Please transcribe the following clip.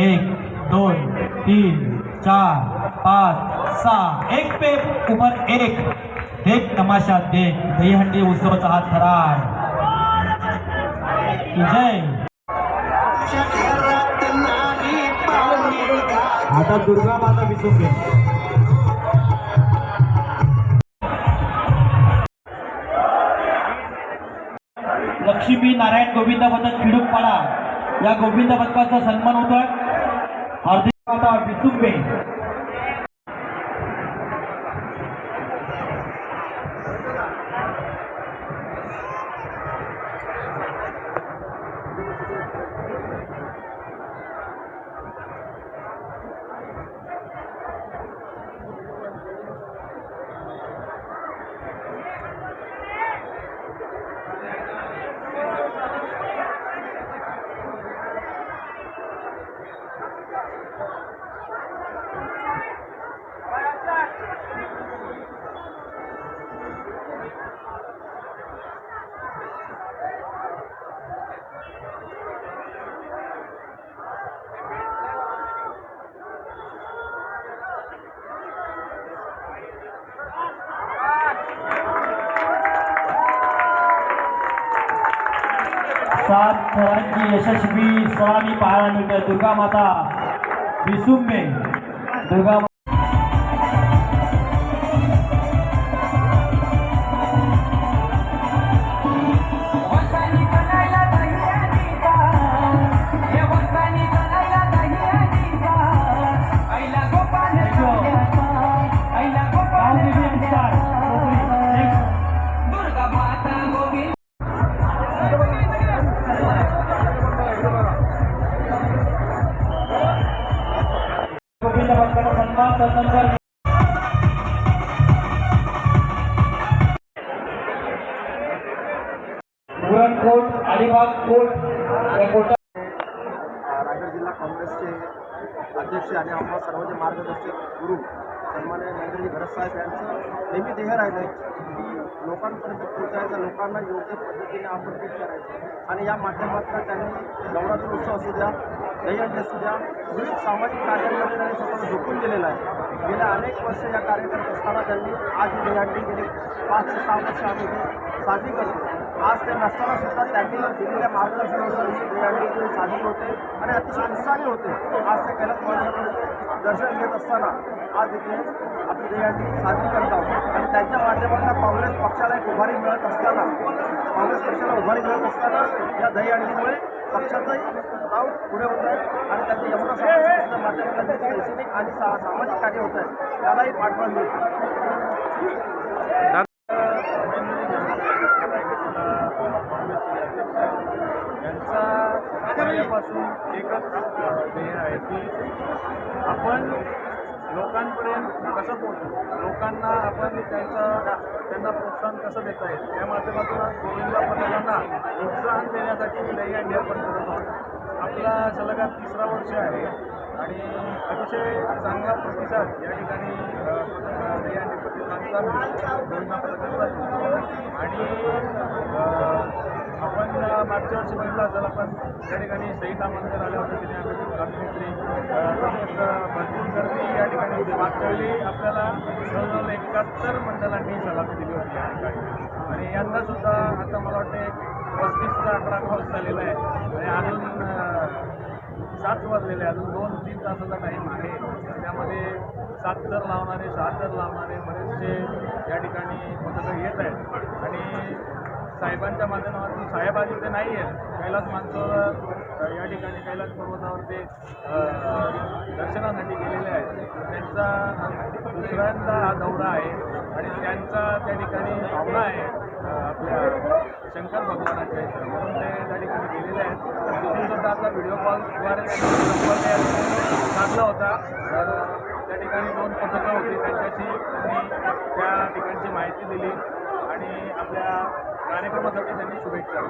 एक दोन तीन चार पाच सहा एक पे उपर एक. देख तमाशा देख. दहीहंडी उत्सवाचा हा थरार जय आता दुर्गा माता विसुंबे लक्ष्मी नारायण गोविंद खिडूक पडा. या गोविंद पदकाचा सन्मान होतोय. हार्दिक माता विसुंबे सात थरांची यशस्वी सलामी पाहायला मिळते दुर्गा माता विसुंबे दुर्गा सन्मान पुरणकोट अलिबाग कोट या कोटा रायगड जिल्हा काँग्रेसचे अध्यक्ष आणि आम्हा सर्वांचे मार्गदर्शक गुरु सन्मान्य नरेंद्रजी भरत साहेब यांचं नेहमी ध्येय राहिलं आहे की लोकांपर्यंत पोहोचायचं लोकांना योग्य पद्धतीने आपण करायचं. आणि या माध्यमातून त्यांनी नवरात्र उत्सव असू द्या दहीहंडी सुद्धा विविध सामाजिक कार्यांमध्ये त्यांनी स्वतःला झोकून दिलेलं आहे. गेल्या अनेक वर्ष या कार्य करत असताना त्यांनी आज ही दहीहंडी गेली. पाच ते सहा वर्ष आम्ही साजरी करतो. आज ते नसताना सुद्धा त्यांनी दिलेल्या मार्गदर्शनानुसार ही दहीहंडी इथे साजरी होते आणि अतिशय उत्साही होते. आज ते कैलास माणसाचं दर्शन घेत असताना आज इथे आपली दहीहंडी साजरी करत आहोत. आणि त्यांच्या माध्यमातून काँग्रेस पक्षाला एक उभारी मिळत असताना काँग्रेस पक्षाला उभारी मिळत असताना या दहीहंडीमुळे पक्षाचंही नाव पुढे होत आहे आणि त्यांचे यमुना समाजाच्या माध्यमातून शैक्षणिक आणि सा सामाजिक कार्य होत आहे. त्यालाही पाठबळ मिळतं. यांचा पहिल्यापासून एकच ध्येय आहे की आपण लोकांपर्यंत कसं पोहोचू? लोकांना आपण त्यांचा त्यांना प्रोत्साहन कसं देता येईल? त्या माध्यमातून आज गोविंदा पथकांना प्रोत्साहन देण्यासाठी ही दही अंडी पण करत आहोत. आपला सलगा तिसरा वर्ष आहे आणि अतिशय चांगला प्रतिसाद या ठिकाणी अ, पथक- दही अंडी गोविंदा आणि मागच्या वर्षी बघितलं असेल आपण त्या ठिकाणी सहिता मंदिर आल्या होत्या तिने अभिनेत्री तसेच भरपूर गर्दी या ठिकाणी होती. मागच्या वेळी आपल्याला जवळजवळ एकाहत्तर मंडळांनी सलामी दिली होती या ठिकाणी. आणि यंदा सुद्धा आता मला वाटतं एक पस्तीसचा आकडा क्रॉस झालेला आहे. आणि अजून सात वाजलेले आहे. अजून दोन तीन तासाचा टाईम आहे. त्यामध्ये सात तर लावणारे सहा तर लावणारे बरेचसे या ठिकाणी पथकं येत आहेत. आणि साहेबांच्या माध्यमातून साहेब आज इथे नाही आहेत. कैलास मानसरोवर या ठिकाणी कैलास पर्वतावर ते दर्शनासाठी गेलेले आहेत. त्यांचा दुसऱ्यांदा हा दौरा आहे आणि त्यांचा त्या ठिकाणी भावना आहे आपल्या शंकर भगवानाच्या इथं. म्हणून ते त्या ठिकाणी गेलेले आहेत. तिथून सुद्धा आता व्हिडिओ कॉलद्वारे त्यांनी संपर्क साधला होता. तर त्या ठिकाणी दोन पथकं होती त्यांच्याशी त्यांनी त्या ठिकाणची माहिती दिली आणि आपल्या कार्यक्रमासाठी त्यांनी शुभेच्छा.